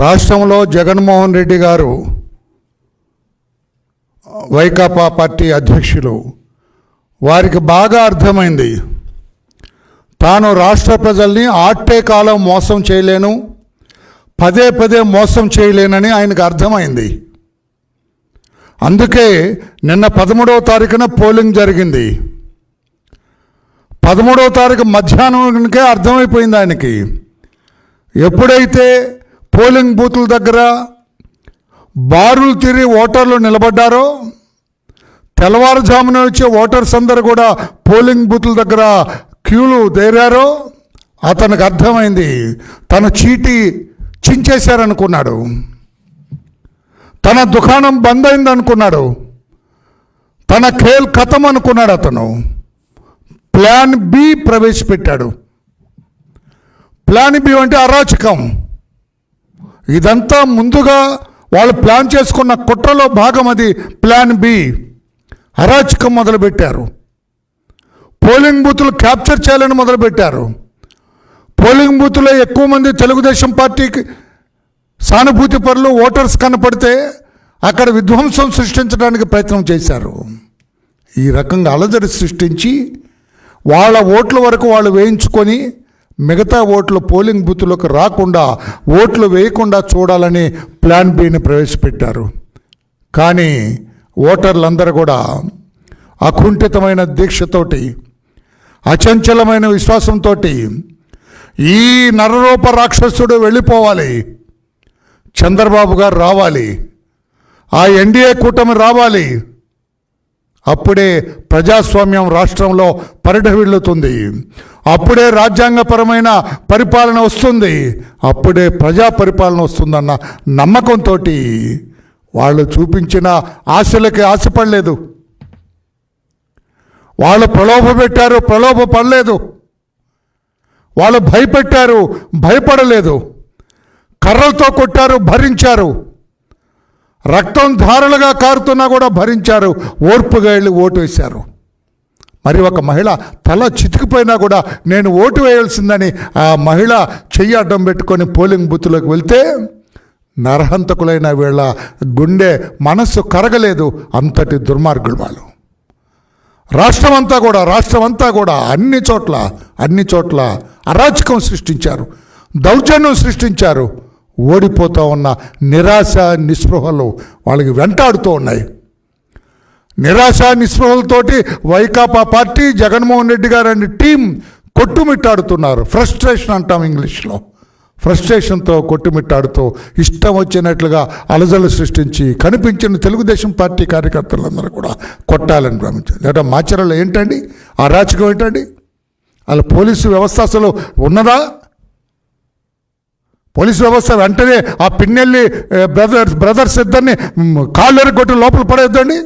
రాష్ట్రంలో జగన్మోహన్ రెడ్డి గారు వైకాపా పార్టీ అధ్యక్షులు. వారికి బాగా అర్థమైంది. తాను రాష్ట్ర ప్రజల్ని ఆట్టే కాలం మోసం చేయలేను పదే పదే మోసం చేయలేనని ఆయనకు అర్థమైంది. అందుకే నిన్న పదమూడవ తారీఖున పోలింగ్ జరిగింది. పదమూడవ తారీఖు మధ్యాహ్నంకే అర్థమైపోయింది ఆయనకి. ఎప్పుడైతే పోలింగ్ బూతుల దగ్గర బారులు తిరిగి ఓటర్లు నిలబడ్డారో తెల్లవారుజామున వచ్చే ఓటర్స్ అందరు కూడా పోలింగ్ బూతుల దగ్గర క్యూలు దేరారో అతనికి అర్థమైంది. తన చీటీ చించేశారనుకున్నాడు. తన దుకాణం బంద్ అయింది అనుకున్నాడు తన ఖేల్ కథం అనుకున్నాడు అతను. ప్లాన్ బి ప్రవేశపెట్టాడు. ప్లాన్ బి అంటే అరాచకం. ఇదంతా ముందుగా వాళ్ళు ప్లాన్ చేసుకున్న కుట్రలో భాగం అది ప్లాన్ బి. అరాచకం మొదలుపెట్టారు. పోలింగ్ బూతులు క్యాప్చర్ చేయాలని మొదలుపెట్టారు. పోలింగ్ బూత్లో ఎక్కువ మంది తెలుగుదేశం పార్టీకి సానుభూతి పరులు ఓటర్స్ కనపడితే అక్కడ విధ్వంసం సృష్టించడానికి ప్రయత్నం చేశారు. ఈ రకంగా అలజడి సృష్టించి వాళ్ళ ఓట్ల వరకు వాళ్ళు వేయించుకొని మిగతా ఓట్లు పోలింగ్ బూత్లోకి రాకుండా ఓట్లు వేయకుండా చూడాలని ప్లాన్ బిని ప్రవేశపెట్టారు. కానీ ఓటర్లందరూ కూడా అకుంఠితమైన దీక్షతోటి అచంచలమైన విశ్వాసంతో ఈ నరరూప రాక్షసుడు వెళ్ళిపోవాలి. చంద్రబాబు గారు రావాలి. ఆ ఎన్డీఏ కూటమి రావాలి. అప్పుడే ప్రజాస్వామ్యం రాష్ట్రంలో పరిఢవిల్లుతుంది. అప్పుడే రాజ్యాంగపరమైన పరిపాలన వస్తుంది. అప్పుడే ప్రజా పరిపాలన వస్తుందన్న నమ్మకంతో వాళ్ళు చూపించిన ఆశలకి ఆశపడలేదు. వాళ్ళు ప్రలోభ పెట్టారు ప్రలోభ పడలేదు. వాళ్ళు భయపెట్టారు భయపడలేదు. కర్రలతో కొట్టారు భరించారు. రక్తం ధారలుగా కారుతున్నా కూడా భరించారు. ఓర్పుగా వెళ్ళి ఓటు వేశారు. మరి ఒక మహిళ తల చితికిపోయినా కూడా నేను ఓటు వేయాల్సిందని ఆ మహిళ చెయ్యి అడ్డం పెట్టుకొని పోలింగ్ బూత్లోకి వెళ్తే నరహంతకులైన వీళ్ళ గుండె మనస్సు కరగలేదు అంతటి దుర్మార్గులు వాళ్ళు. రాష్ట్రం అంతా కూడా రాష్ట్రం అంతా కూడా అన్ని చోట్ల అన్ని చోట్ల అరాచకం సృష్టించారు దౌర్జన్యం సృష్టించారు ఓడిపోతూ ఉన్న నిరాశ నిస్పృహలు వాళ్ళకి వెంటాడుతూ ఉన్నాయి. నిరాశ నిస్పృహలతోటి వైకాపా పార్టీ జగన్మోహన్ రెడ్డి గారు అనే టీం కొట్టుమిట్టాడుతున్నారు. ఫ్రస్ట్రేషన్ అంటాం ఇంగ్లీష్లో. ఫ్రస్ట్రేషన్తో కొట్టుమిట్టాడుతూ ఇష్టం వచ్చినట్లుగా అలజలు సృష్టించి కనిపించిన తెలుగుదేశం పార్టీ కార్యకర్తలందరూ కూడా కొట్టాలని భ్రమించారు. లేదా మాచరలో ఏంటండి? అరాచకం ఏంటండి? అలా పోలీసు వ్యవస్థ అసలు ఉన్నదా? పోలీసు వ్యవస్థ వెంటనే ఆ పిన్నెల్లి బ్రదర్స్ బ్రదర్స్ ఇద్దరిని కాళ్ళు కొట్టి లోపల పడేద్దండి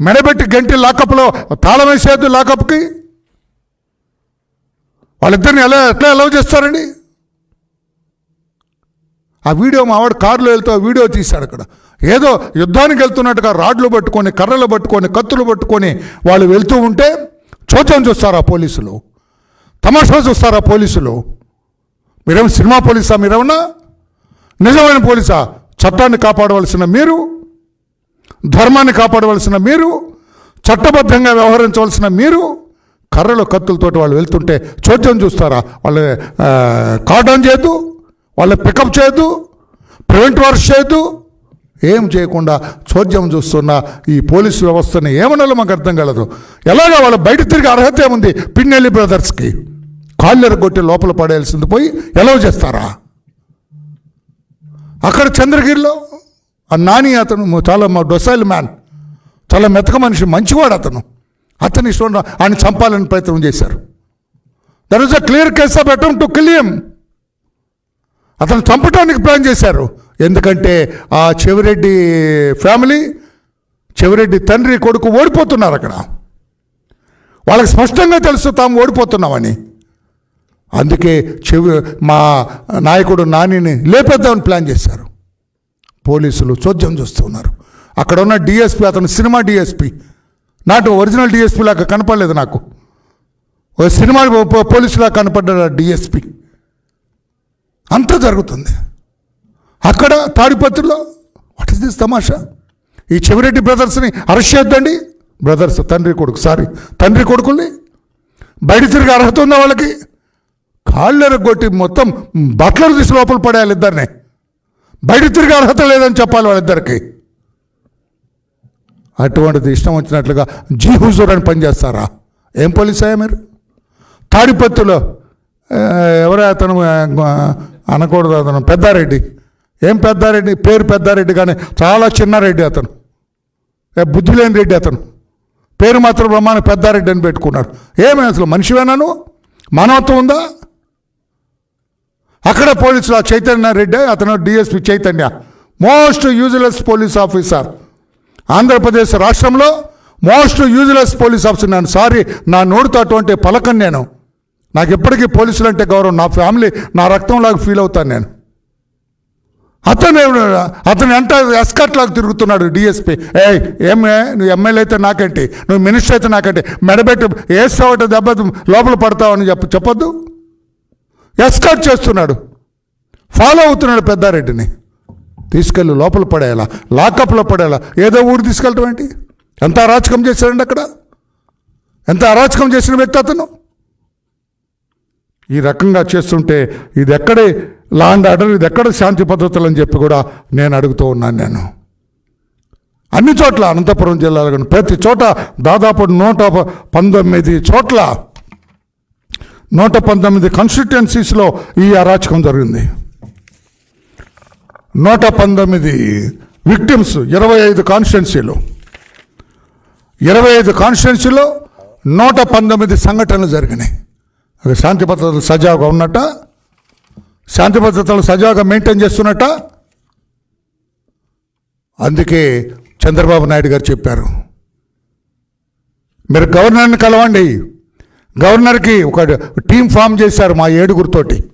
మెడబెట్టి గంటి లాకప్లో తాళం వేసేది లాకప్కి? వాళ్ళిద్దరిని ఎలా ఎట్లా అలవ్ చేస్తారండి? ఆ వీడియో మావాడు కారులో వెళ్తూ ఆ వీడియో తీశాడు అక్కడ. ఏదో యుద్ధానికి వెళ్తున్నట్టుగా రాడ్లు పట్టుకొని కర్రలు పట్టుకొని కత్తులు పట్టుకొని వాళ్ళు వెళ్తూ ఉంటే చూచం చూస్తారా పోలీసులు? తమాషా చూస్తారా పోలీసులు? మీరేమో సినిమా పోలీసా మీరేమన్నా? నిజమైన పోలీసా? చట్టాన్ని కాపాడవలసిన మీరు? ధర్మాన్ని కాపాడవలసిన మీరు చట్టబద్ధంగా వ్యవహరించవలసిన మీరు కర్రలు కత్తులతోటి వాళ్ళు వెళ్తుంటే చోద్యం చూస్తారా? వాళ్ళ కాటన్ చేయదు వాళ్ళ పికప్ చేయదు ప్రివెంట్ వర్క్ చేయదు ఏం చేయకుండా చోద్యం చూస్తున్న ఈ పోలీసు వ్యవస్థని ఏమనాలో మాకు అర్థం కలదు. ఎలాగ వాళ్ళ బయట తిరిగి అర్హత ఏముంది? పిన్నెల్లి బ్రదర్స్కి కాళ్ళెర కొట్టి లోపల పడేయాల్సింది పోయి ఎలా చేస్తారా? అక్కడ చంద్రగిరిలో ఆ నాని అతను చాలా మా డొసైల్ మ్యాన్ చాలా మెతక మనిషి మంచివాడు అతను. అతని ఇష్టం ఆయన చంపాలని ప్రయత్నం చేశారు. They're is a clear case of attempt to kill him అతను చంపడానికి ప్లాన్ చేశారు. ఎందుకంటే ఆ చెవిరెడ్డి ఫ్యామిలీ చెవిరెడ్డి తండ్రి కొడుకు ఓడిపోతున్నారు అక్కడ. వాళ్ళకి స్పష్టంగా తెలుసు తాము ఓడిపోతున్నామని. అందుకే చెవి మా నాయకుడు నానిని లేపేద్దామని ప్లాన్ చేశారు. పోలీసులు చోద్యం చూస్తున్నారు. అక్కడ ఉన్న డిఎస్పి అతను cinema DSP not original DSP లాగా కనపడలేదు నాకు. ఓ సినిమా పోలీసులా కనపడ్డాడు డిఎస్పి అంతా జరుగుతుంది. అక్కడ తాడిపత్రిలో వాట్ ఇస్ దిస్ తమాషా? ఈ చెవిరెడ్డి బ్రదర్స్ని అరెస్ట్ చేద్దండి బ్రదర్స్ తండ్రి కొడుకు సారీ తండ్రి కొడుకుల్ని బయట తిరిగి అర్హత ఉందా వాళ్ళకి కాళ్ళెరగొట్టి కొట్టి మొత్తం బట్టలు తీసి లోపల పడేయాలి ఇద్దరిని. బయట తిరిగే అర్హత లేదని చెప్పాలి వాళ్ళిద్దరికి. అటువంటిది ఇష్టం వచ్చినట్లుగా జీ హుజూర్ అని పనిచేస్తారా ఏం పోలీస్ అయ్యా మీరు తాడిపత్తులో ఎవరే అతను అనకూడదు అతను పెద్దారెడ్డి. ఏం పెద్దారెడ్డి? పేరు పెద్దారెడ్డి కానీ చాలా చిన్న రెడ్డి అతను బుద్ధి లేని రెడ్డి అతను. పేరు మాత్రం బ్రహ్మాన పెద్దారెడ్డి అని పెట్టుకున్నాడు ఏమైనా అసలు మనిషివేనాను మానవత్వం ఉందా? అక్కడ పోలీసులు ఆ చైతన్య రెడ్డి అతను DSP Chaitanya. Most useless police officer. Andhra Pradesh రాష్ట్రంలో మోస్ట్ యూజ్లెస్ పోలీస్ ఆఫీసర్. నేను సారీ నా నోటితో అటువంటి పలకను నేను. నాకు ఎప్పటికీ పోలీసులు అంటే గౌరవం. నా ఫ్యామిలీ నా రక్తంలాగా ఫీల్ అవుతాను నేను. అతను అతను ఎంత ఎస్కట్లాగా తిరుగుతున్నాడు డిఎస్పీ. ఏ ఏమే నువ్వు ఎమ్మెల్యే అయితే నాకేంటి? నువ్వు మినిస్టర్ అయితే నాకేంటి? మెడబెట్టి వేస్తావట దెబ్బ లోపల పడతావని చెప్ప చెప్పొద్దు. ఎస్కార్ట్ చేస్తున్నాడు. ఫాలో అవుతున్నాడు పెద్దారెడ్డిని. తీసుకెళ్ళి లోపల పడేలా లాకప్లో పడేలా ఏదో ఊరు తీసుకెళ్ళటం ఏంటి? ఎంత అరాచకం చేశాడండి అక్కడ? ఎంత అరాచకం చేసిన వ్యక్తి అతను? ఈ రకంగా చేస్తుంటే ఇది ఎక్కడే లాండ్ ఆర్డర్ ఇది ఎక్కడ శాంతి పద్ధతులు అని చెప్పి కూడా నేను అడుగుతూ ఉన్నాను నేను. అన్ని చోట్ల అనంతపురం జిల్లాలో కానీ ప్రతి చోట దాదాపు నూట పంతొమ్మిది చోట్ల నూట పంతొమ్మిది కాన్స్టిట్యుయెన్సీస్లో ఈ అరాచకం జరిగింది. నూట పంతొమ్మిది విక్టిమ్స్ ఇరవై ఐదు కాన్స్టిట్యున్సీలు ఇరవై ఐదు కాన్స్టిట్యున్సీలో నూట పంతొమ్మిది సంఘటనలు జరిగినాయి. అది శాంతి భద్రతలు సజావుగా ఉన్నట్ట శాంతి భద్రతలు సజావుగా మెయింటైన్ చేస్తున్నట్ట. అందుకే చంద్రబాబు నాయుడు గారు చెప్పారు మీరు గవర్నర్ని కలవండి గవర్నర్కి ఒక టీం ఫామ్ చేశారు మా ఏడుగురితోటి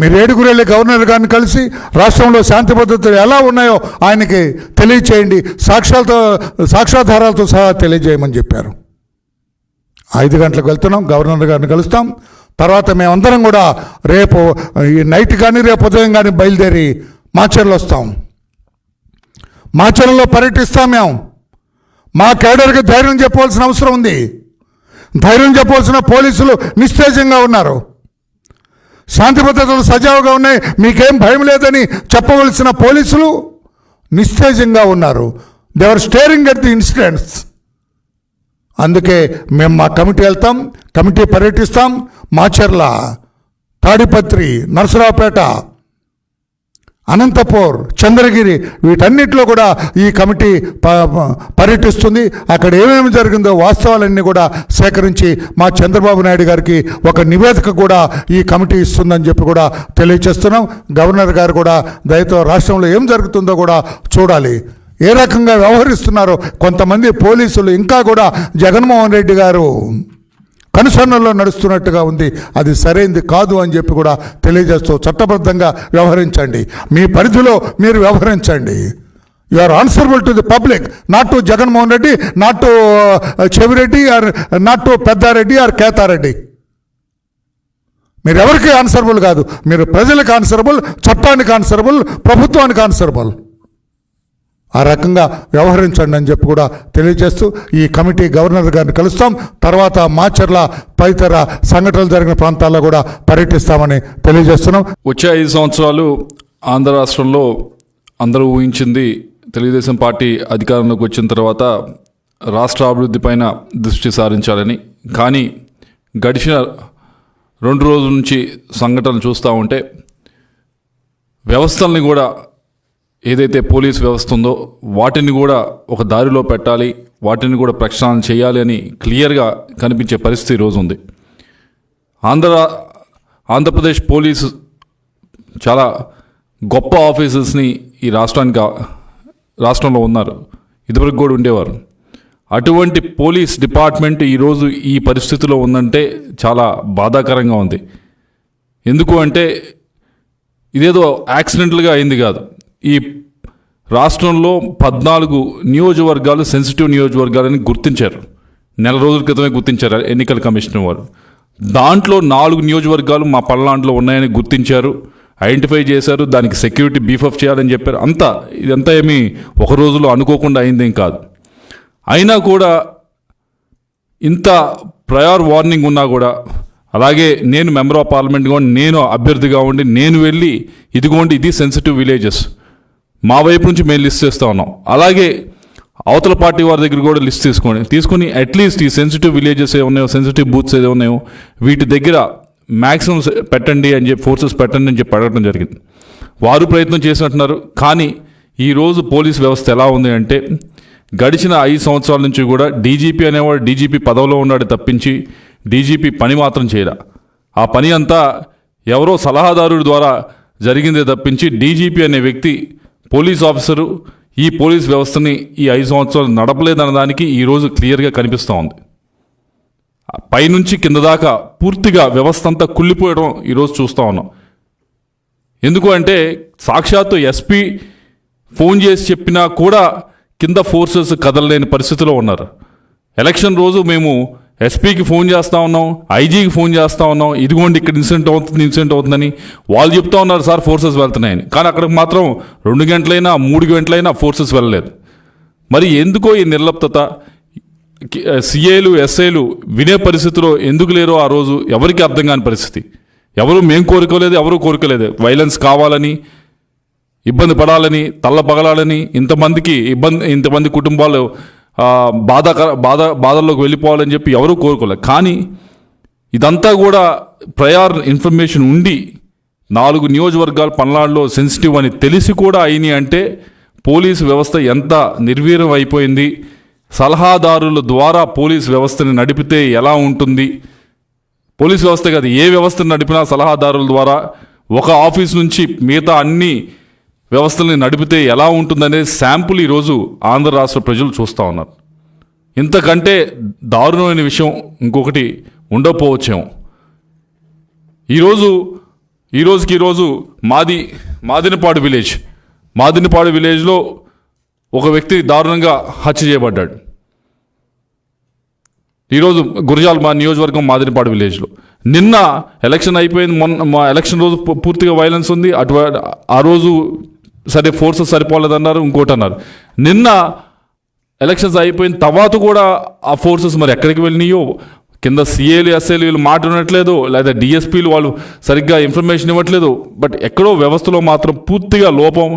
మీరు ఏడుగురు వెళ్ళి గవర్నర్ గారిని కలిసి రాష్ట్రంలో శాంతి భద్రతలు ఎలా ఉన్నాయో ఆయనకి తెలియచేయండి. సాక్ష్యాలతో సాక్ష్యాధారాలతో సహా తెలియజేయమని చెప్పారు. ఐదు గంటలకు వెళ్తున్నాం గవర్నర్ గారిని కలుస్తాం. తర్వాత మేమందరం కూడా రేపు ఈ నైట్ కానీ రేపు ఉదయం కానీ బయలుదేరి మాచర్లు వస్తాం. మాచర్లలో పర్యటిస్తాం మేము. మా కేడర్కి ధైర్యం చెప్పవలసిన అవసరం ఉంది. ధైర్యం చెప్పవలసిన పోలీసులు నిస్తేజంగా ఉన్నారు. శాంతి భద్రతలు సజావుగా ఉన్నాయి. మీకేం భయం లేదని చెప్పవలసిన పోలీసులు నిస్తేజంగా ఉన్నారు. They're staring at the incidents అందుకే మేము మా కమిటీ వెళ్తాం కమిటీ పర్యటిస్తాం. మాచర్ల తాడిపత్రి నరసరావుపేట అనంతపూర్ చంద్రగిరి వీటన్నిటిలో కూడా ఈ కమిటీ ప- పర్యటిస్తుంది. అక్కడ ఏమేమి జరిగిందో వాస్తవాలన్నీ కూడా సేకరించి మా చంద్రబాబు నాయుడు గారికి ఒక నివేదిక కూడా ఈ కమిటీ ఇస్తుందని చెప్పి కూడా తెలియచేస్తున్నాం. గవర్నర్ గారు కూడా దయతో రాష్ట్రంలో ఏం జరుగుతుందో కూడా చూడాలి. ఏ రకంగా వ్యవహరిస్తున్నారో కొంతమంది పోలీసులు ఇంకా కూడా జగన్మోహన్ రెడ్డి గారు. అనుసరణలో నడుస్తున్నట్టుగా ఉంది. అది సరైంది కాదు అని చెప్పి కూడా తెలియజేస్తూ చట్టబద్ధంగా వ్యవహరించండి. మీ పరిధిలో మీరు వ్యవహరించండి. You are answerable to the public not to Jaganmohan Reddy not to uh, Chevireddy or not to Peddareddy or Ketareddy. మీరు ఎవరికి ఆన్సరబుల్ కాదు. మీరు ప్రజలకు ఆన్సరబుల్ చట్టానికి ఆన్సరబుల్ ప్రభుత్వానికి ఆన్సరబుల్ ఆ రకంగా వ్యవహరించండి అని చెప్పి కూడా తెలియజేస్తూ ఈ కమిటీ గవర్నర్ గారిని కలుస్తాం. తర్వాత మాచర్ల తదితర సంఘటనలు జరిగిన ప్రాంతాల్లో కూడా పర్యటిస్తామని తెలియజేస్తున్నాం. వచ్చే ఐదు సంవత్సరాలు ఆంధ్ర రాష్ట్రంలో అందరూ ఊహించింది తెలుగుదేశం పార్టీ అధికారంలోకి వచ్చిన తర్వాత రాష్ట్ర అభివృద్ధి పైన దృష్టి సారించాలని. కానీ గడిచిన రెండు రోజుల నుంచి సంఘటనలు చూస్తూ ఉంటే వ్యవస్థల్ని కూడా ఏదైతే పోలీస్ వ్యవస్థ ఉందో వాటిని కూడా ఒక దారిలో పెట్టాలి వాటిని కూడా ప్రక్షాళన చేయాలి అని క్లియర్గా కనిపించే పరిస్థితి ఈరోజు ఉంది. ఆంధ్ర ఆంధ్రప్రదేశ్ పోలీసు చాలా గొప్ప ఆఫీసర్స్ని ఈ రాష్ట్రానికి రాష్ట్రంలో ఉన్నారు. ఇదివరకు కూడా ఉండేవారు. అటువంటి పోలీస్ డిపార్ట్మెంట్ ఈరోజు ఈ పరిస్థితిలో ఉందంటే చాలా బాధాకరంగా ఉంది. ఎందుకు అంటే ఇదేదో యాక్సిడెంటల్గా అయింది కాదు. ఈ రాష్ట్రంలో పద్నాలుగు నియోజకవర్గాలు సెన్సిటివ్ నియోజకవర్గాలని గుర్తించారు. నెల రోజుల క్రితమే గుర్తించారు ఎన్నికల కమిషనర్ వారు. దాంట్లో నాలుగు నియోజకవర్గాలు మా పల్నాడులో ఉన్నాయని గుర్తించారు. ఐడెంటిఫై చేశారు దానికి సెక్యూరిటీ బీఫప్ చేయాలని చెప్పారు. అంతా ఇదంతా ఏమీ ఒక రోజులో అనుకోకుండా అయిందేం కాదు. అయినా కూడా ఇంత ప్రయార్ వార్నింగ్ ఉన్నా కూడా అలాగే నేను మెంబర్ ఆఫ్ పార్లమెంట్ కూడా నేను అభ్యర్థిగా ఉండి నేను వెళ్ళి ఇదిగోండి ఇది సెన్సిటివ్ విలేజెస్ మా వైపు నుంచి మేము లిస్ట్ చేస్తూ ఉన్నాం. అలాగే అవతల పార్టీ వారి దగ్గర కూడా లిస్ట్ తీసుకోండి తీసుకొని అట్లీస్ట్ ఈ సెన్సిటివ్ విలేజెస్ ఏ ఉన్నాయో సెన్సిటివ్ బూత్స్ ఏదో ఉన్నాయో వీటి దగ్గర మ్యాక్సిమం పెట్టండి అని చెప్పి ఫోర్సెస్ పెట్టండి అని చెప్పి అడగడం జరిగింది. వారు ప్రయత్నం చేసినట్టున్నారు. కానీ ఈరోజు పోలీస్ వ్యవస్థ ఎలా ఉంది అంటే గడిచిన ఐదు సంవత్సరాల నుంచి కూడా డీజీపీ అనేవాడు డీజీపీ పదవిలో ఉన్నాడు తప్పించి డీజీపీ పని మాత్రం చేయరా ఆ పని అంతా ఎవరో సలహాదారుడి ద్వారా జరిగిందే తప్పించి డీజీపీ అనే వ్యక్తి పోలీస్ ఆఫీసరు ఈ పోలీస్ వ్యవస్థని ఈ ఐదు సంవత్సరాలు నడపలేదన్న దానికి ఈరోజు క్లియర్గా కనిపిస్తూ ఉంది. పైనుంచి కింద దాకా పూర్తిగా వ్యవస్థ అంతా కుళ్ళిపోయడం ఈరోజు చూస్తూ ఉన్నాం. ఎందుకు అంటే సాక్షాత్తు ఎస్పీ ఫోన్ చేసి చెప్పినా కూడా కింద ఫోర్సెస్ కదలలేని పరిస్థితిలో ఉన్నారు. ఎలక్షన్ రోజు మేము ఎస్పీకి ఫోన్ చేస్తా ఉన్నాం ఐజీకి ఫోన్ చేస్తా ఉన్నాం. ఇదిగోండి ఇక్కడ ఇన్సిడెంట్ అవుతుంది ఇన్సిడెంట్ అవుతుందని వాళ్ళు చెప్తా ఉన్నారు సార్ ఫోర్సెస్ వెళ్తున్నాయని. కానీ అక్కడికి మాత్రం రెండు గంటలైనా మూడు గంటలైనా ఫోర్సెస్ వెళ్ళలేదు. మరి ఎందుకో ఈ నిర్లప్తత? సిఏలు ఎస్ఐలు వినే పరిస్థితిలో ఎందుకు లేరో ఆ రోజు ఎవరికి అర్థం కాని పరిస్థితి. ఎవరు మేం కోరుకోలేదు ఎవరు కోరుకోలేదు. వైలెన్స్ కావాలని ఇబ్బంది పడాలని తల్ల పగలాలని ఇంతమందికి ఇబ్బంది ఇంతమంది కుటుంబాలు బాధాకర బాధ బాధల్లోకి వెళ్ళిపోవాలని చెప్పి ఎవరూ కోరుకోలేదు కానీ ఇదంతా కూడా ప్రయార్ ఇన్ఫర్మేషన్ ఉండి నాలుగు నియోజకవర్గాలు పల్నాడులో సెన్సిటివ్ అని తెలిసి కూడా అయినాయి అంటే పోలీసు వ్యవస్థ ఎంత నిర్వీర్యం అయిపోయింది సలహాదారుల ద్వారా పోలీస్ వ్యవస్థని నడిపితే ఎలా ఉంటుంది పోలీస్ వ్యవస్థ కాదు ఏ వ్యవస్థను నడిపినా సలహాదారుల ద్వారా ఒక ఆఫీస్ నుంచి మిగతా అన్ని వ్యవస్థల్ని నడిపితే ఎలా ఉంటుందనే శాంపుల్ ఈరోజు ఆంధ్ర రాష్ట్ర ప్రజలు చూస్తూ ఉన్నారు. ఇంతకంటే దారుణమైన విషయం ఇంకొకటి ఉండకపోవచ్చేమో ఈరోజు ఈ రోజుకి ఈరోజు మాది మాదినపాడు విలేజ్. మాదినపాడు విలేజ్లో ఒక వ్యక్తి దారుణంగా హత్య చేయబడ్డాడు. ఈరోజు గురజాల్ మా నియోజకవర్గం మాదిరిపాడు విలేజ్లో. నిన్న ఎలక్షన్ అయిపోయింది మొన్న మా ఎలక్షన్ రోజు పూ- పూర్తిగా వైలెన్స్ ఉంది. అటు ఆ రోజు సరే ఫోర్సెస్ సరిపోలేదన్నారు ఇంకోటి అన్నారు నిన్న ఎలక్షన్స్ అయిపోయిన తర్వాత కూడా ఆ ఫోర్సెస్ మరి ఎక్కడికి వెళ్ళినాయో? కింద సీఏలు ఎస్ఏలు వీళ్ళు మాట్లాడట్లేదు లేదా డిఎస్పీలు వాళ్ళు సరిగ్గా ఇన్ఫర్మేషన్ ఇవ్వట్లేదు. బట్ ఎక్కడో వ్యవస్థలో మాత్రం పూర్తిగా లోపం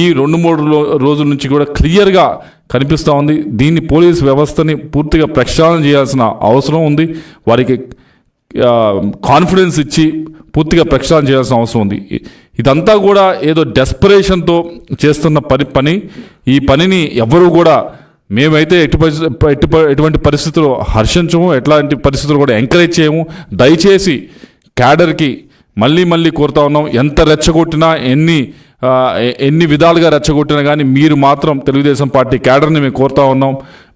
ఈ రెండు మూడు రోజుల నుంచి కూడా క్లియర్గా కనిపిస్తూ ఉంది. దీన్ని పోలీస్ వ్యవస్థని పూర్తిగా ప్రక్షాళన చేయాల్సిన అవసరం ఉంది. వారికి కాన్ఫిడెన్స్ ఇచ్చి పూర్తిగా ప్రక్షాళన చేయాల్సిన అవసరం ఉంది. ఇదంతా కూడా ఏదో డెస్పరేషన్తో చేస్తున్న పని పని. ఈ పనిని ఎవరు కూడా మేమైతే ఎటు పరిస్థితి ఎటు ఎటువంటి పరిస్థితులు హర్షించము ఎట్లాంటి పరిస్థితులు కూడా ఎంకరేజ్ చేయము. దయచేసి క్యాడర్కి మళ్ళీ మళ్ళీ కోరుతా ఉన్నాం. ఎంత రెచ్చగొట్టినా ఎన్ని ఎన్ని విధాలుగా రెచ్చగొట్టినా కానీ మీరు మాత్రం తెలుగుదేశం పార్టీ క్యాడర్ని మేము కోరుతా ఉన్నాం.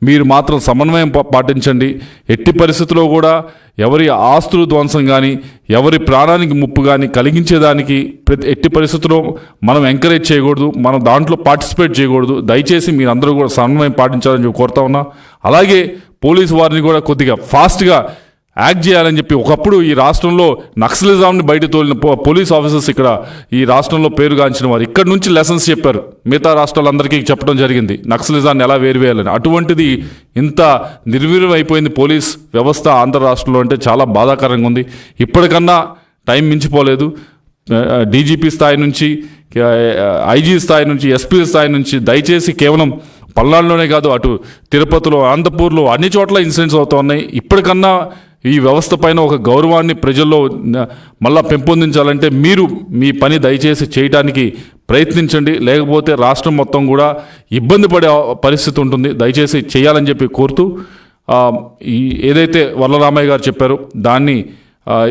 మీరు మాత్రం సమన్వయం పాటించండి. ఎట్టి పరిస్థితుల్లో కూడా ఎవరి ఆస్తులు ధ్వంసం కానీ ఎవరి ప్రాణానికి ముప్పు కానీ కలిగించేదానికి ప్రతి ఎట్టి పరిస్థితుల్లో మనం ఎంకరేజ్ చేయకూడదు మనం దాంట్లో పార్టిసిపేట్ చేయకూడదు. దయచేసి మీరు అందరూ కూడా సమన్వయం పాటించాలని చెప్పి కోరుతా ఉన్నా. అలాగే పోలీసు వారిని కూడా కొద్దిగా ఫాస్ట్గా యాక్ట్ చేయాలని చెప్పి ఒకప్పుడు ఈ రాష్ట్రంలో నక్సలిజాంని బయట తోలిన పో- పోలీస్ ఆఫీసర్స్ ఇక్కడ ఈ రాష్ట్రంలో పేరుగాంచిన వారు. ఇక్కడ నుంచి లెసన్స్ చెప్పారు. మిగతా రాష్ట్రాలందరికీ చెప్పడం జరిగింది. నక్సలిజాన్ని ఎలా వేరువేయాలని. అటువంటిది ఇంత నిర్వీర్యం అయిపోయింది పోలీస్ వ్యవస్థ ఆంధ్ర రాష్ట్రంలో అంటే చాలా బాధాకరంగా ఉంది. ఇప్పటికన్నా టైం మించిపోలేదు. డీజీపీ స్థాయి నుంచి ఐజీ స్థాయి నుంచి ఎస్పీ స్థాయి నుంచి దయచేసి కేవలం పల్నాడులోనే కాదు అటు తిరుపతిలో అనంతపూర్లో అన్ని చోట్ల ఇన్సిడెంట్స్ అవుతున్నాయి ఇప్పటికన్నా ఈ వ్యవస్థ పైన ఒక గౌరవాన్ని ప్రజల్లో మళ్ళా పెంపొందించాలంటే మీరు మీ పని దయచేసి చేయడానికి ప్రయత్నించండి. లేకపోతే రాష్ట్రం మొత్తం కూడా ఇబ్బంది పడే పరిస్థితి ఉంటుంది. దయచేసి చేయాలని చెప్పి కోరుతూ ఈ ఏదైతే వల్లరామయ్య గారు చెప్పారో దాన్ని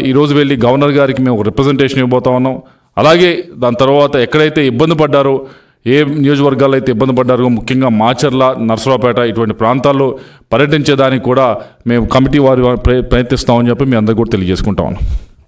ఈరోజు వెళ్ళి గవర్నర్ గారికి మేము ఒక రిప్రజెంటేషన్ ఇవ్వబోతా ఉన్నాం. అలాగే దాని తర్వాత ఎక్కడైతే ఇబ్బంది పడ్డారో ఏ నియోజకవర్గాలు అయితే ఇబ్బంది పడ్డారో ముఖ్యంగా మాచర్ల నర్సరావుపేట ఇటువంటి ప్రాంతాల్లో పర్యటించేదానికి కూడా మేము కమిటీ వారు ప్రయత్నిస్తామని చెప్పి మీ అందరికీ కూడా తెలియజేసుకుంటాం